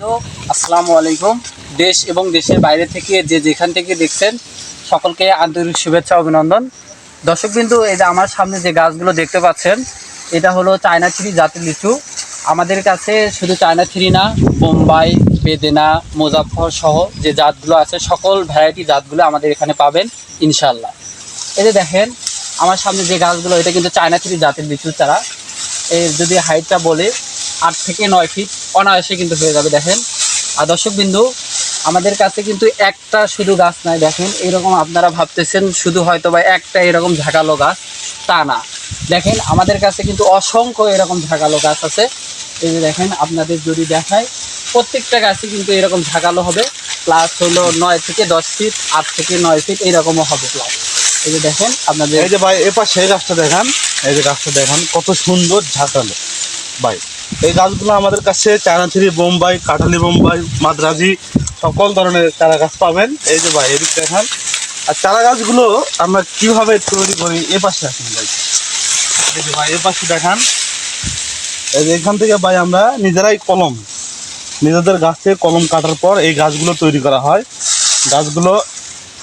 আসসালামু আলাইকুম। দেশ এবং দেশের বাইরে থেকে যে যেখান থেকে দেখছেন, সকলকে আন্তরিক শুভেচ্ছা, অভিনন্দন। দর্শকবিন্দু, এই যে আমার সামনে যে গাছগুলো দেখতে পাচ্ছেন, এটা হলো চায়না থ্রি জাতের লিচু। আমাদের কাছে শুধু চায়না থ্রি না, বোম্বাই, বেদেনা মুজাফর সহ যে জাতগুলো আছে, সকল ভ্যারাইটি জাতগুলো আমাদের এখানে পাবেন ইনশাল্লাহ এই যে দেখেন, আমার সামনে যে গাছগুলো, এটা কিন্তু চায়না থ্রি জাতের লিচু চারা। এর যদি হাইটটা বলে আট থেকে নয় ফিট অনায়াসে কিন্তু হয়ে যাবে, দেখেন। আর দর্শক বিন্দু আমাদের কাছে কিন্তু একটা শুধু গাছ নাই, দেখেন। এরকম আপনারা ভাবতেছেন, শুধু হয়তো বা একটা এরকম ঝাঁকালো গাছ, তা না। দেখেন, আমাদের কাছে কিন্তু অসংখ্য এরকম ঝাঁকালো গাছ আছে। এই যে দেখেন, আপনাদের যদি দেখায় প্রত্যেকটা গাছই কিন্তু এরকম ঝাঁকালো হবে। প্লাস হলো নয় থেকে দশ ফিট আট থেকে নয় ফিট এইরকমও হবে প্লাস এই যে দেখেন, আপনাদের এই যে ভাই এ পাশে এই গাছটা দেখান, এই যে গাছটা দেখান, কত সুন্দর ঝাঁকালো। ভাই এই গাছগুলো আমাদের কাছে চায়নাথিরি বোম্বাই, কাঠালি বোম্বাই, মাদ্রাজি, সকল ধরনের চারা গাছ পাবেন। এই যে ভাই, এদিক দেখান। আর চারা গাছগুলো আমরা কীভাবে তৈরি করি, এ পাশে আসেন ভাই। এই যে ভাই, এ পাশে দেখান। এই যে এখান থেকে ভাই আমরা নিজেরাই কলম, নিজেদের গাছ থেকে কলম কাটার পর এই গাছগুলো তৈরি করা হয়। গাছগুলো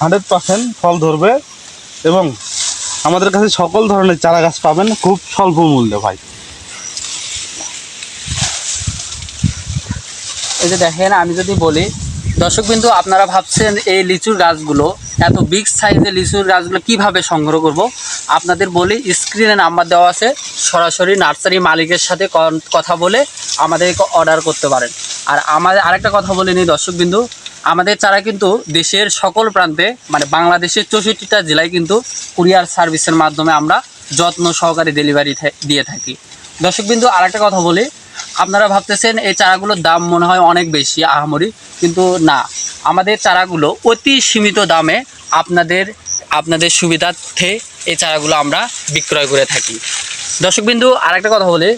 হান্ড্রেড পার্সেন্ট ফল ধরবে এবং আমাদের কাছে সকল ধরনের চারা গাছ পাবেন, খুব স্বল্প মূল্যে ভাই। এই যে দেখেন, আমি যদি বলি দর্শক বিন্দু আপনারা ভাবছেন এই লিচুর গাছগুলো, এত বিগ সাইজের লিচুর গাছগুলো কীভাবে সংগ্রহ করব? আপনাদের বলি স্ক্রিনে নাম্বার দেওয়া আছে, সরাসরি নার্সারি মালিকের সাথে কথা বলে আমাদেরকে অর্ডার করতে পারেন। আর আমাদের আরেকটা কথা বলে নিই দর্শক বিন্দু আমাদের চারা কিন্তু দেশের সকল প্রান্তে মানে বাংলাদেশের চৌষট্টিটা জেলায় কিন্তু কুরিয়ার সার্ভিসের মাধ্যমে আমরা যত্ন সহকারে ডেলিভারি দিয়ে থাকি। দর্শক বিন্দু আরেকটা কথা বলি আপনারা ভাবতেছেন এই চারাগুলোর দাম মনে হয় অনেক বেশি আহামরি, কিন্তু না। আমাদের চারাগুলো অতি সীমিত দামে আপনাদের আপনাদের সুবিধার্থে এই চারাগুলো আমরা বিক্রয় করে থাকি। দর্শকবিন্দু, আরেকটা কথা বলে,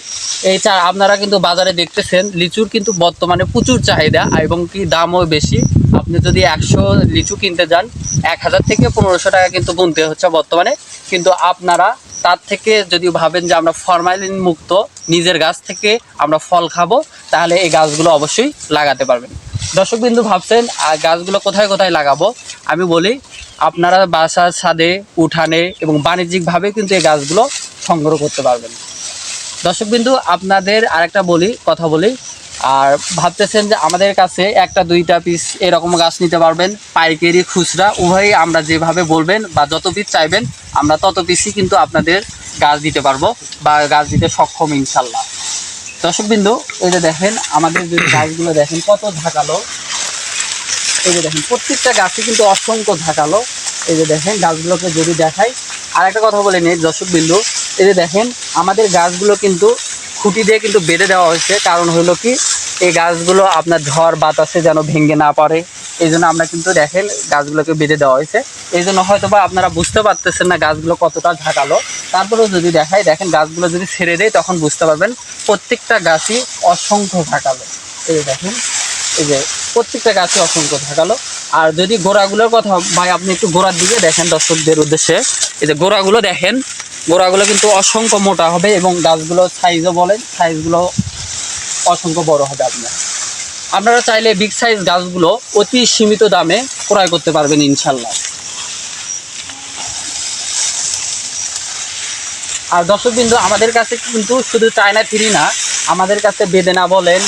এই চা আপনারা কিন্তু বাজারে দেখতেছেন, লিচুর কিন্তু বর্তমানে প্রচুর চাহিদা এবং কি দামও বেশি। আপনি যদি একশো লিচু কিনতে যান, এক হাজার থেকে পনেরোশো টাকা কিন্তু গুনতে হচ্ছে বর্তমানে। কিন্তু আপনারা তার থেকে যদি ভাবেন যে আমরা ফরমালিন মুক্ত, নিজের গাছ থেকে আমরা ফল খাব, তাহলে এই গাছগুলো অবশ্যই লাগাতে পারবেন। দর্শকবিন্দু ভাবছেন, আর গাছগুলো কোথায় কোথায় লাগাবো? আমি বলি, আপনারা বাসার ছাদে, উঠানে এবং বাণিজ্যিকভাবে কিন্তু এই গাছগুলো সংগ্রহ করতে পারবেন। দর্শকবিন্দু, আপনাদের আরেকটা বলি, কথা বলি আর ভাবতেছেন যে আমাদের কাছে একটা, দুইটা পিস এরকম গাছ নিতে পারবেন, পাইকারি খুচরা, উভয়ই আমরা যেভাবে বলবেন বা যত পিস চাইবেন, আমরা তত পিসই কিন্তু আপনাদের গাছ দিতে পারব বা গাছ দিতে সক্ষম ইনশাল্লাহ। দর্শকবিন্দু, এই যে দেখেন, আমাদের যদি গাছগুলো দেখেন, কত ঝাঁকালো। এই যে দেখেন, প্রত্যেকটা গাছই কিন্তু অসংখ্য ঝাঁকালো। এই যে দেখেন, গাছগুলোকে যদি দেখাই আর একটা কথা বলে নিই দর্শক বিন্দু এই যে দেখেন, আমাদের গাছগুলো কিন্তু খুঁটি দিয়ে কিন্তু বেঁধে দেওয়া হয়েছে। কারণ হলো কি, এই গাছগুলো আপনার ঝড় বাতাসে যেন ভেঙে না পারে এই জন্য আমরা কিন্তু দেখেন গাছগুলোকে বেঁধে দেওয়া হয়েছে। এই জন্য হয়তো বা আপনারা বুঝতে পারতেছেন না গাছগুলো কতটা ঝাঁকালো। তারপরেও যদি দেখাই, দেখেন গাছগুলো যদি ছেড়ে দেয়, তখন বুঝতে পারবেন প্রত্যেকটা গাছই অসংখ্য ঝাঁকালো। এই দেখেন, এই যে প্রত্যেকটা গাছে অসংখ্য থাকালো আর যদি গোড়াগুলোর কথা ভাই আপনি একটু গোড়ার দিকে দেখেন দর্শকদের উদ্দেশ্যে। এই যে গোড়াগুলো দেখেন গোড়াগুলো কিন্তু অসংখ্য মোটা হবে এবং গাছগুলো সাইজও বলেন সাইজগুলো অসংখ্য বড় হবে আপনার। আপনারা চাইলে বিগ সাইজ গাছগুলো অতি সীমিত দামে ক্রয় করতে পারবেন ইনশাল্লাহ আর দর্শকবিন্দু আমাদের কাছে কিন্তু শুধু চায়না থ্রি না, আমাদের কাছে বেদেনা বলেন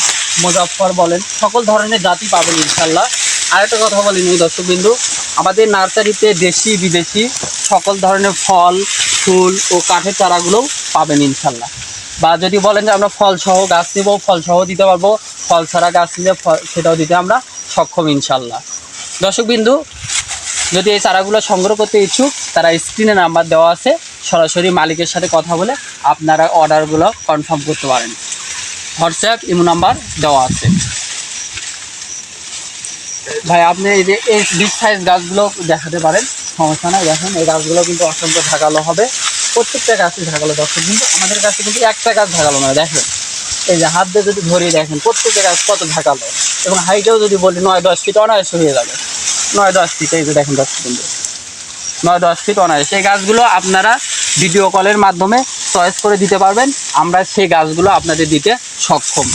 মুজাফর বলেন, সকল ধরনের জাতি পাবেন ইনশাল্লাহ আরেকটা কথা বলিনি দর্শকবিন্দু আমাদের নার্সারিতে দেশি বিদেশি সকল ধরনের ফল ফুল ও কাঠের চারাগুলোও পাবেন ইনশাল্লাহ। বা যদি বলেন যে আমরা ফল সহ গাছ নেব, ফল সহ দিতে পারব, ফল ছাড়া গাছ নিলে সেটাও দিতে আমরা সক্ষম ইনশাল্লাহ। দর্শকবিন্দু যদি এই চারাগুলো সংগ্রহ করতে ইচ্ছুক, তারা স্ক্রিনে নাম্বার দেওয়া আছে, সরাসরি মালিকের সাথে কথা বলে আপনারা অর্ডারগুলো কনফার্ম করতে পারেন। হোয়াটসঅ্যাপ ইমো নাম্বার দেওয়া আছে। ভাই, আপনি এই যে এই বিগ সাইজ গাছগুলো দেখাতে পারেন, সমস্যা নাই, দেখেন, এই গাছগুলো কিন্তু অসংখ্য ঢাকালো হবে। প্রত্যেকটা গাছই ঢাকালো, দর্শক কিন্তু আমাদের কাছে কিন্তু একটা গাছ ঢাকালো নয়, দেখেন। এই যে হাত দিয়ে যদি ধরিয়ে দেখেন, প্রত্যেকটা গাছ কত ঢাকালো। এবং হাইটেও যদি বলি, নয় দশ ফিট অনায়াসে হয়ে যাবে। নয় দশ ফিট এই যে দেখেন, দর্শক কিন্তু নয় দশ ফিট অনায়াসে। সেই গাছগুলো আপনারা ভিডিও কলের মাধ্যমে চয়েস করে দিতে পারবেন। আমরা সেই গাছগুলো আপনাদের দিতে সক্ষম।